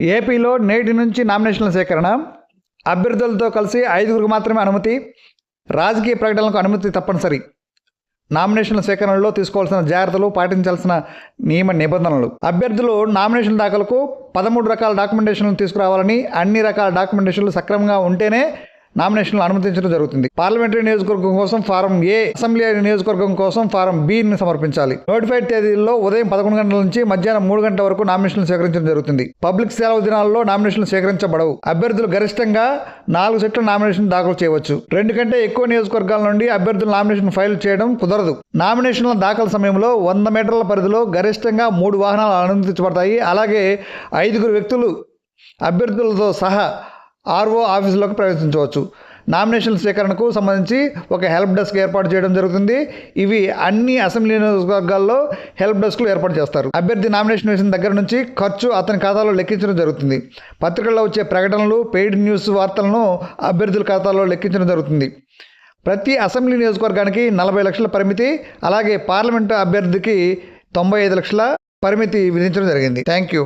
ఏపీలో నేటి నుంచి నామినేషన్ల సేకరణ. అభ్యర్థులతో కలిసి ఐదుగురికి మాత్రమే అనుమతి. రాజకీయ ప్రకటనలకు అనుమతి తప్పనిసరి. నామినేషన్ల సేకరణలో తీసుకోవాల్సిన జాగ్రత్తలు పాటించాల్సిన నియమ నిబంధనలు. అభ్యర్థులు నామినేషన్ దాఖలకు పదమూడు రకాల డాక్యుమెంటేషన్లు తీసుకురావాలని అన్ని రకాల డాక్యుమెంటేషన్లు సక్రమంగా ఉంటేనే నామినేషన్లు అనుమతించడం జరుగుతుంది. పార్లమెంటరీ నియోజకవర్గం కోసం ఫారం ఏ అసెంబ్లీ నియోజకవర్గం కోసం ఫారం బి ని సమర్పించాలి. నోటిఫైడ్ తేదీల్లో ఉదయం పదకొండు గంటల నుంచి మధ్యాహ్నం మూడు గంటల వరకు నామినేషన్లు సేకరించడం జరుగుతుంది. పబ్లిక్ సెలవు దినాల్లో నామినేషన్లు సేకరించబడవు. అభ్యర్థులు గరిష్టంగా నాలుగు సెట్ల నామినేషన్ దాఖలు చేయవచ్చు. రెండు కంటే ఎక్కువ నియోజకవర్గాల నుండి అభ్యర్థులు నామినేషన్ ఫైల్ చేయడం కుదరదు. నామినేషన్ల దాఖలు సమయంలో వంద మీటర్ల పరిధిలో గరిష్టంగా మూడు వాహనాలు అనుమతించబడతాయి. అలాగే ఐదుగురు వ్యక్తులు అభ్యర్థులతో సహా ఆర్ఓ ఆఫీసులోకి ప్రవేశించవచ్చు. నామినేషన్ సేకరణకు సంబంధించి ఒక హెల్ప్ డెస్క్ ఏర్పాటు చేయడం జరుగుతుంది. ఇవి అన్ని అసెంబ్లీ నియోజకవర్గాల్లో హెల్ప్ డెస్క్లు ఏర్పాటు చేస్తారు. అభ్యర్థి నామినేషన్ వేసిన దగ్గర నుంచి ఖర్చు అతని ఖాతాలో లెక్కించడం జరుగుతుంది. పత్రికల్లో వచ్చే ప్రకటనలు పెయిడ్ న్యూస్ వార్తలను అభ్యర్థుల ఖాతాలో లెక్కించడం జరుగుతుంది. ప్రతి అసెంబ్లీ నియోజకవర్గానికి నలభై లక్షల పరిమితి అలాగే పార్లమెంటు అభ్యర్థికి తొంభై ఐదు లక్షల పరిమితి విధించడం జరిగింది. Thank you